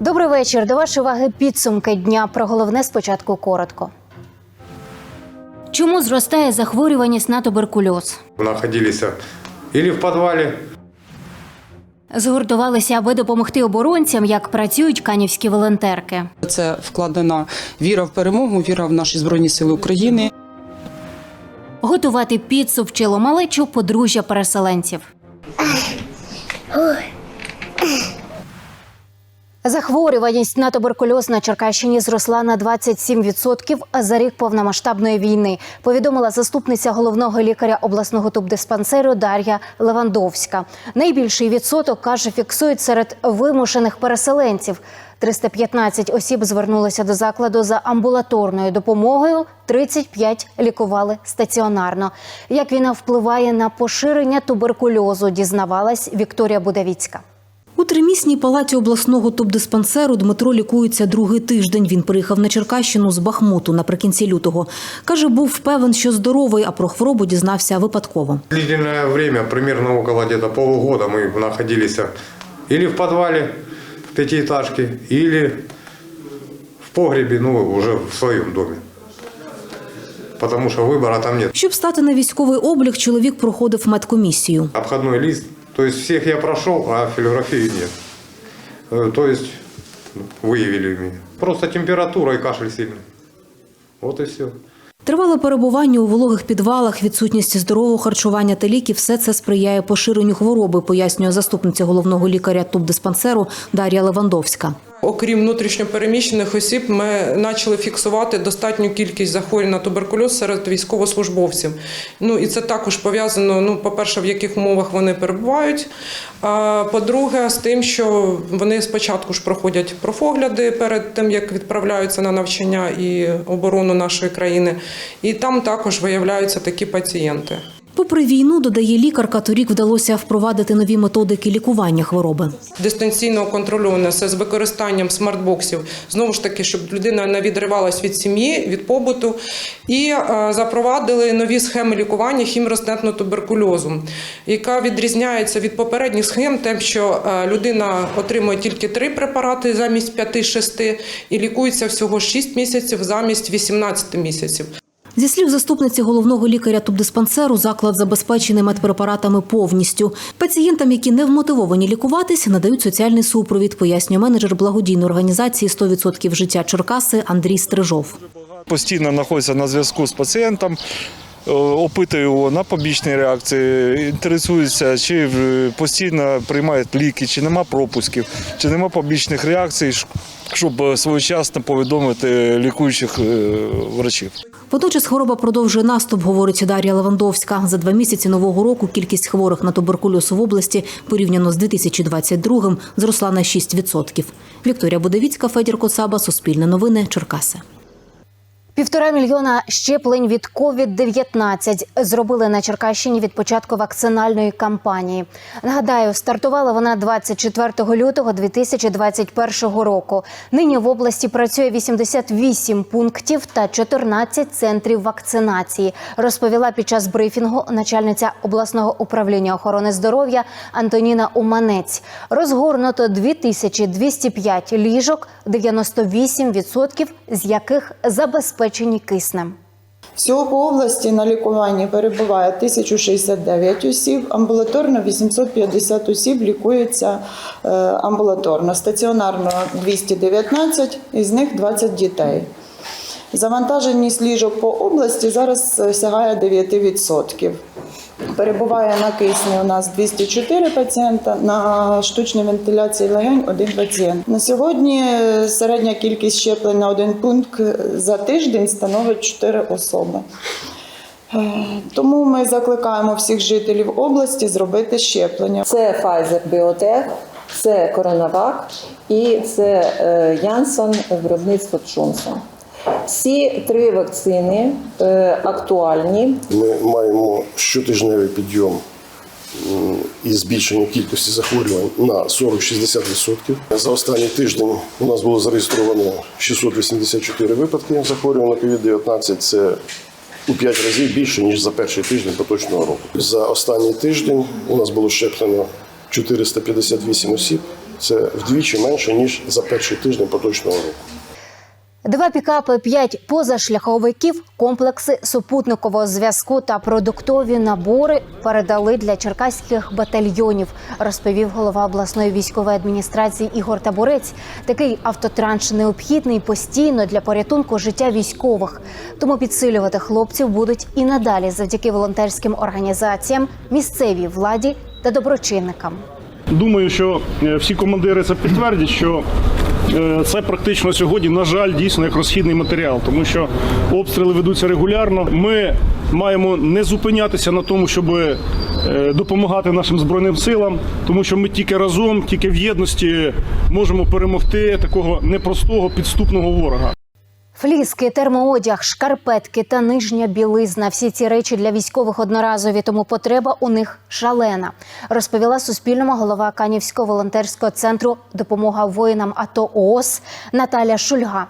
Добрий вечір. До вашої уваги підсумки дня. Про головне спочатку коротко. Чому зростає захворюваність на туберкульоз? находились или в подвале, Згуртувалися, аби допомогти оборонцям, як працюють канівські волонтерки. Це вкладена віра в перемогу, віра в наші збройні сили України. Готувати піцу вчило малечу подружжя переселенців. Захворюваність на туберкульоз на Черкащині зросла на 27% за рік повномасштабної війни. Повідомила заступниця головного лікаря обласного тубдиспансеру Дар'я Левандовська. Найбільший відсоток каже, фіксують серед вимушених переселенців. 315 осіб звернулися до закладу за амбулаторною допомогою. 35 лікували стаціонарно. Як війна впливає на поширення туберкульозу, дізнавалась Вікторія Будавіцька. У тримісній палаті обласного тубдиспансеру Дмитро лікується другий тиждень. Він приїхав на Черкащину з Бахмуту наприкінці лютого. Каже, був впевнен, що здоровий, а про хворобу дізнався випадково. длительное время, примерно около где-то полугода, мы находились или в подвале в пятиэтажке, или в погребе, ну, уже в своем доме. Потому что выбора там нет. Щоб стати на військовий облік, чоловік проходив медкомісію. Обходной лист, то есть всех я прошел, а филиграфии нет. Э, То есть выявили меня. Просто температура и кашель сильный. Вот и все. Тривале перебування у вологих підвалах, відсутність здорового харчування та ліків – все це сприяє поширенню хвороби, пояснює заступниця головного лікаря тубдиспансеру Дар'я Левандовська. Окрім внутрішньопереміщених осіб, ми почали фіксувати достатню кількість захворювань на туберкульоз серед військовослужбовців. Ну і це також пов'язано. Ну, по-перше, в яких умовах вони перебувають. А по-друге, з тим, що вони спочатку ж проходять профогляди перед тим, як відправляються на навчання і оборону нашої країни, і там також виявляються такі пацієнти. Попри війну, додає лікарка, торік вдалося впровадити нові методики лікування хвороби. дистанційного контрольоване це з використанням смартбоксів. Знову ж таки, щоб людина не відривалась від сім'ї, від побуту. І е, запровадили нові схеми лікування хімростентного туберкульозу, яка відрізняється від попередніх схем, тим, що е, людина отримує тільки три препарати замість 5-6 і лікується всього 6 місяців замість 18 місяців. Зі слів заступниці головного лікаря тубдиспансеру, заклад забезпечений медпрепаратами повністю. Пацієнтам, які не вмотивовані лікуватись, надають соціальний супровід, пояснює менеджер благодійної організації «100% життя Черкаси Андрій Стрижов. постійно знаходиться на зв'язку з пацієнтом, е, опитує його на побічні реакції, інтересується, чи постійно приймають ліки, чи нема пропусків, чи нема побічних реакцій, щоб своєчасно повідомити лікуючих е, врачів. Водночас хвороба продовжує наступ, говорить Дар'я Левандовська. За два місяці нового року кількість хворих на туберкульоз в області порівняно з 2022 зросла на 6%. Вікторія Будовіцька, Федір Коцаба, Суспільне новини, Черкаси. Півтора мільйона щеплень від COVID-19 зробили на Черкащині від початку вакцинальної кампанії. Нагадаю, стартувала вона 24 лютого 2021 року. Нині в області працює 88 пунктів та 14 центрів вакцинації. Розповіла під час брифінгу начальниця обласного управління охорони здоров'я Антоніна Уманець. Розгорнуто 2205 ліжок, 98% з яких забезпечені киснем. Всього по області на лікуванні перебуває 1069 осіб, амбулаторно 850 осіб лікуються е, амбулаторно, стаціонарно 219, із них 20 дітей. Завантаженість ліжок по області зараз е, сягає 9%. Перебуває на кисні у нас 204 пацієнта, на штучній вентиляції легень один пацієнт. На сьогодні е, середня кількість щеплень на один пункт е, за тиждень становить 4 особи. Е, Тому ми закликаємо всіх жителів області зробити щеплення. Це Pfizer Biotech, це CoronaVac і це е, Janssen виробництво Johnson. Всі три вакцини е, актуальні. Ми маємо щотижневий підйом і збільшення кількості захворювань на 40-60%. За останній тиждень у нас було зареєстровано 684 випадки захворювань на COVID-19. Це у 5 разів більше, ніж за перший тиждень поточного року. За останній тиждень у нас було щеплено 458 осіб. Це вдвічі менше, ніж за перший тиждень поточного року. Два пікапи, п'ять позашляховиків, комплекси супутникового зв'язку та продуктові набори передали для черкаських батальйонів, розповів голова обласної військової адміністрації Ігор Табурець. Такий автотранш необхідний постійно для порятунку життя військових. Тому підсилювати хлопців будуть і надалі завдяки волонтерським організаціям, місцевій владі та доброчинникам. Думаю, що е, всі командири це підтвердять, що е, це практично сьогодні, на жаль, дійсно як розхідний матеріал, тому що обстріли ведуться регулярно. Ми маємо не зупинятися на тому, щоб е, допомагати нашим збройним силам, тому що ми тільки разом, тільки в єдності можемо перемогти такого непростого підступного ворога. Фліски, термоодяг, шкарпетки та нижня білизна. Всі ці речі для військових одноразові, тому потреба у них шалена. Розповіла Суспільному голова Канівського волонтерського центру допомога воїнам АТО ООС Наталя Шульга.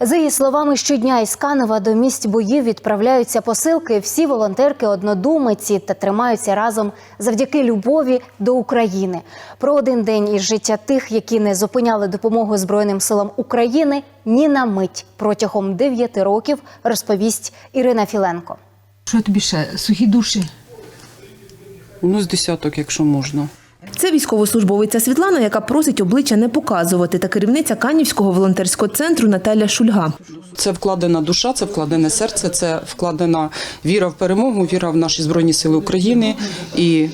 За її словами, щодня із Канева до місць боїв відправляються посилки. Всі волонтерки однодумиці та тримаються разом завдяки любові до України. Про один день із життя тих, які не зупиняли допомогу Збройним силам України, ні на мить протягом дев'яти років розповість Ірина Філенко. Що тобі ще? Сухі душі? Ну, з десяток, якщо можна. Це військовослужбовиця Світлана, яка просить обличчя не показувати, та керівниця Канівського волонтерського центру Наталя Шульга. Це вкладена душа, це вкладене серце, це вкладена віра в перемогу, віра в наші збройні сили України і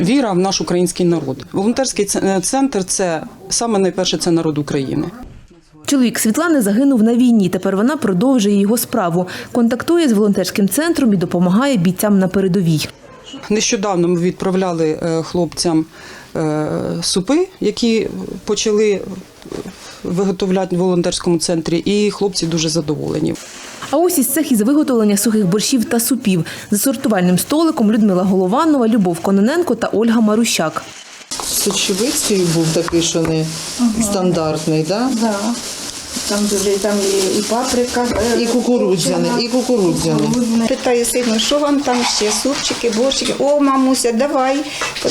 віра в наш український народ. Волонтерський центр це саме найперше це народ України. Чоловік Світлани загинув на війні. Тепер вона продовжує його справу, контактує з волонтерським центром і допомагає бійцям на передовій. Нещодавно ми відправляли е, хлопцям е, супи, які почали виготовляти в волонтерському центрі, і хлопці дуже задоволені. А ось із цех із виготовлення сухих борщів та супів за сортувальним столиком Людмила Голованова, Любов Кононенко та Ольга Марущак. Сочевицький був такий, що не стандартний, да? Да. Там дуже там і, і паприка, І кукурудзяний, і кукурудзяний. Питаю сину, що вам там ще, супчики, борщики? О, мамуся, давай,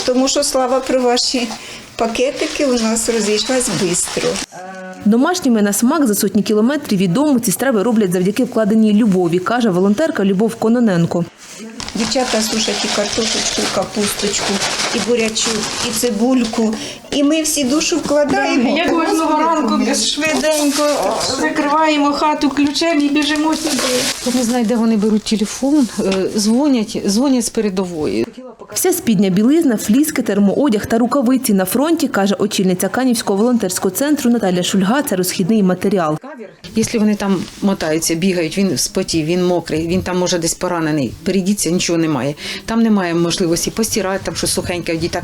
тому що слава про ваші пакетики у нас розійшлась швидко. Домашніми на смак за сотні кілометрів від дому ці страви роблять завдяки вкладеній любові, каже волонтерка Любов Кононенко. Дівчата сушать і картошечку, і капусточку, і бурячок, і цибульку. І ми всі душу вкладаємо. Як кожного ранку швиденько закриваємо хату ключем і біжимо сюди. Я не знаю, де вони беруть телефон, е, дзвонять, дзвонять з передової. Вся спідня білизна, фліски, термоодяг та рукавиці на фронті, каже очільниця Канівського волонтерського центру Наталя Шульга. Це розхідний матеріал. Якщо вони там мотаються, бігають, він в споті, він мокрий, він там може десь поранений. Перейдіться, нічого немає. Там немає можливості постирати, там щось сухеньке в дітей.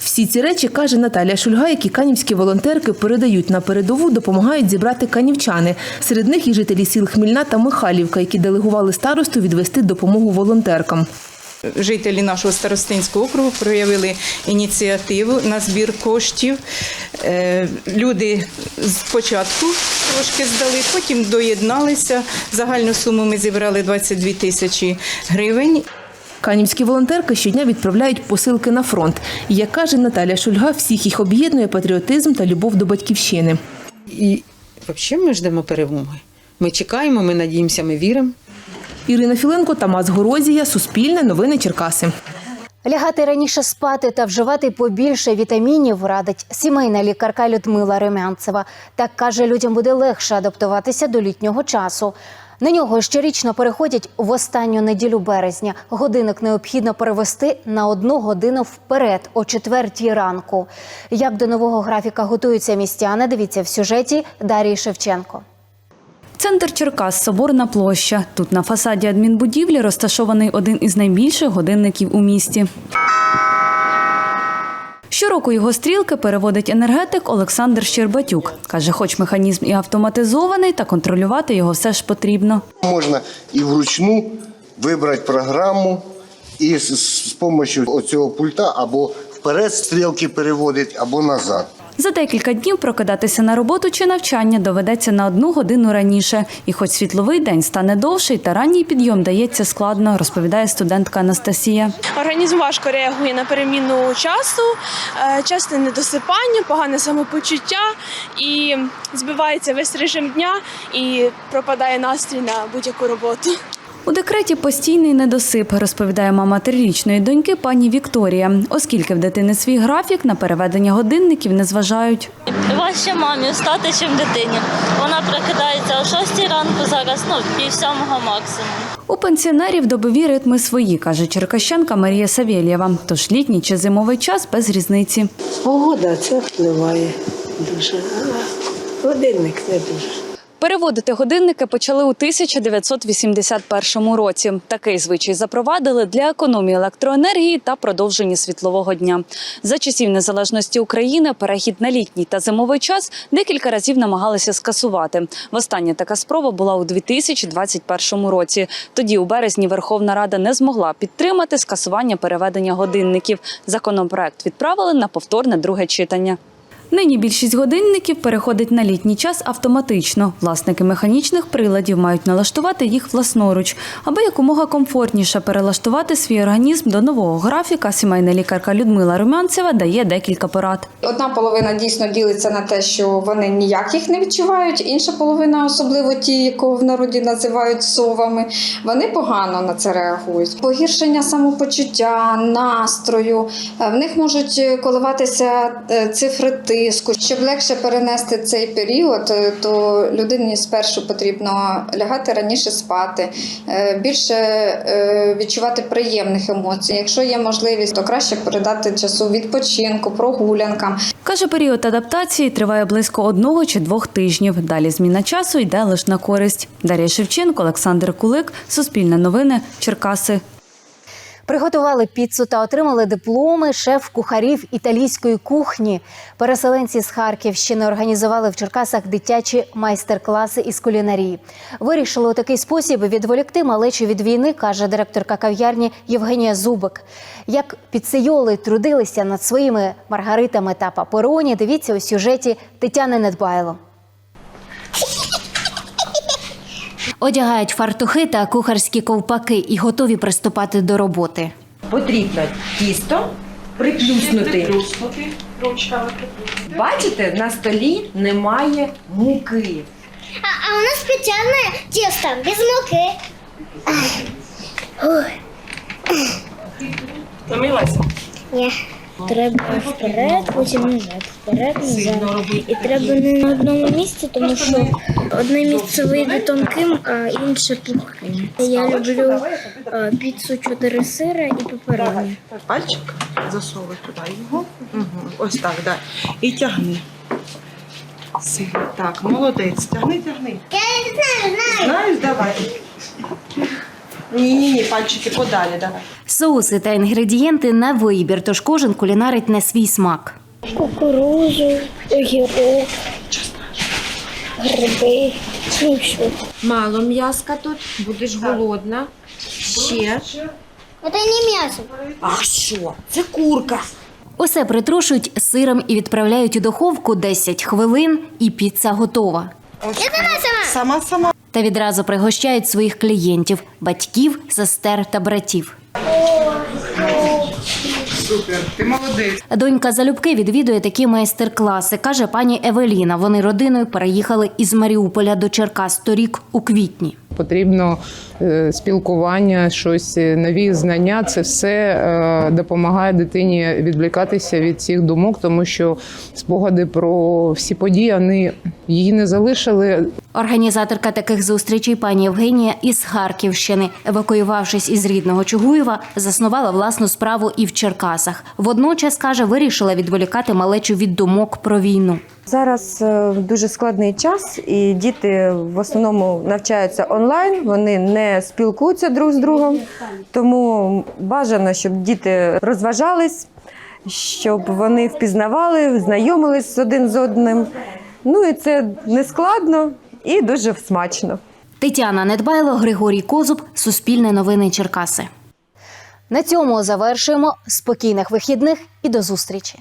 Всі ці речі, каже Наталя Шульга, які канівські волонтерки передають на передову, допомагають зібрати канівчани. Серед них і жителі сіл Хмільна та Михайлівка, які делегували старосту відвести допомогу волонтеркам. Жителі нашого старостинського округу проявили ініціативу на збір коштів. Е, Люди спочатку трошки здали, потім доєдналися. Загальну суму ми зібрали 22 тисячі гривень. Канівські волонтерки щодня відправляють посилки на фронт. Як каже Наталя Шульга, всіх їх об'єднує патріотизм та любов до батьківщини. І взагалі ми ждемо перемоги. Ми чекаємо, ми надіємося, ми віримо. Ірина Філенко, Тамас Горозія, Суспільне, Новини Черкаси. Лягати раніше спати та вживати побільше вітамінів радить сімейна лікарка Людмила Ремянцева. Так каже, людям буде легше адаптуватися до літнього часу. На нього щорічно переходять в останню неділю березня. Годинник необхідно перевести на одну годину вперед, о четвертій ранку. Як до нового графіка готуються містяни, дивіться в сюжеті Дарії Шевченко. Центр Черкас Соборна площа. Тут на фасаді адмінбудівлі розташований один із найбільших годинників у місті. Щороку його стрілки переводить енергетик Олександр Щербатюк. Каже, хоч механізм і автоматизований, та контролювати його все ж потрібно. Можна і вручну вибрати програму і з, допомогою цього пульта або вперед стрілки переводить, або назад. За декілька днів прокидатися на роботу чи навчання доведеться на одну годину раніше. І хоч світловий день стане довший, та ранній підйом дається складно, розповідає студентка Анастасія. Організм важко реагує на переміну часу, е, часте недосипання, погане самопочуття і збивається весь режим дня і пропадає настрій на будь-яку роботу. У декреті постійний недосип, розповідає мама трирічної доньки пані Вікторія, оскільки в дитини свій графік на переведення годинників не зважають. Важче мамі встати, чим дитині. Вона прокидається о 6 ранку зараз, ну, пів сьомого максимум. У пенсіонерів добові ритми свої, каже черкащанка Марія Савєлєва. Тож літній чи зимовий час без різниці. Погода це впливає дуже. Годинник не дуже. Переводити годинники почали у 1981 році. Такий звичай запровадили для економії електроенергії та продовження світлового дня. За часів незалежності України перехід на літній та зимовий час декілька разів намагалися скасувати. Востаннє така спроба була у 2021 році. Тоді, у березні, Верховна Рада не змогла підтримати скасування переведення годинників. Законопроект відправили на повторне друге читання. Нині більшість годинників переходить на літній час автоматично. Власники механічних приладів мають налаштувати їх власноруч, аби якомога комфортніше перелаштувати свій організм до нового графіка. Сімейна лікарка Людмила Румянцева дає декілька порад. Одна половина дійсно ділиться на те, що вони ніяк їх не відчувають. Інша половина, особливо ті, якого в народі називають совами, вони погано на це реагують. Погіршення самопочуття, настрою. Е, В них можуть коливатися е, цифри тиску. Щоб легше перенести цей період, е, то людині спершу потрібно лягати раніше спати, е, більше е, відчувати приємних емоцій. Якщо є можливість, то краще передати часу відпочинку, прогулянкам. Каже, період адаптації триває близько одного чи двох тижнів. Далі зміна часу йде лише на користь. Дар'я Шевченко, Олександр Кулик, Суспільне новини, Черкаси. Приготували піцу та отримали дипломи шеф-кухарів італійської кухні. Переселенці з Харківщини організували в Черкасах дитячі майстер-класи із кулінарії. Вирішили у такий спосіб відволікти малечу від війни, каже директорка кав'ярні Євгенія Зубик. Як піцейоли трудилися над своїми маргаритами та папероні, дивіться у сюжеті Тетяни Недбайло. Одягають фартухи та кухарські ковпаки і готові приступати до роботи. Потрібно тісто приплюснути. Бачите, на столі немає муки. А, а у нас специальное тесто без муки. Втомилася? Ні. Треба вперед, потім назад, вперед, назад. І треба не на одному місці, тому що одне місце вийде тонким, а інше пухким. Я люблю піцу чотири сира і пепероні. Пальчик засовуй туди його. Угу. Ось так, да. І тягни. Сильно. Так, молодець. Тягни, тягни. Я не знаю, знаю. Знаєш, давай. Ні, ні, ні, пальчики подалі, давай. Соуси та інгредієнти на вибір, тож кожен кулінарить на свій смак. Кукурузу, огірок, гриби, ну що. Мало м'яска тут, будеш голодна. Ще. Це не м'ясо. А що? Це курка. Усе притрушують сиром і відправляють у духовку 10 хвилин, і піца готова. Я сама сама. Сама сама. Та відразу пригощають своїх клієнтів, батьків, сестер та братів. Супер, ти молодець. Донька залюбки відвідує такі майстер-класи, каже пані Евеліна. Вони родиною переїхали із Маріуполя до Черкас торік у квітні. Потрібно е, спілкування, щось е, нові знання. Це все е, допомагає дитині відвлікатися від цих думок, тому що спогади про всі події вони її не залишили. Організаторка таких зустрічей пані Євгенія із Харківщини, евакуювавшись із рідного Чугуєва, заснувала власну справу і в Черкасах. Водночас каже, вирішила відволікати малечу від думок про війну. Зараз е, дуже складний час, і діти в основному навчаються онлайн, вони не спілкуються друг з другом. Тому бажано, щоб діти розважались, щоб вони впізнавали, знайомились один з одним. Ну і це не складно і дуже смачно. Тетяна Недбайло, Григорій Козуб, Суспільне новини Черкаси. На цьому завершуємо спокійних вихідних і до зустрічі.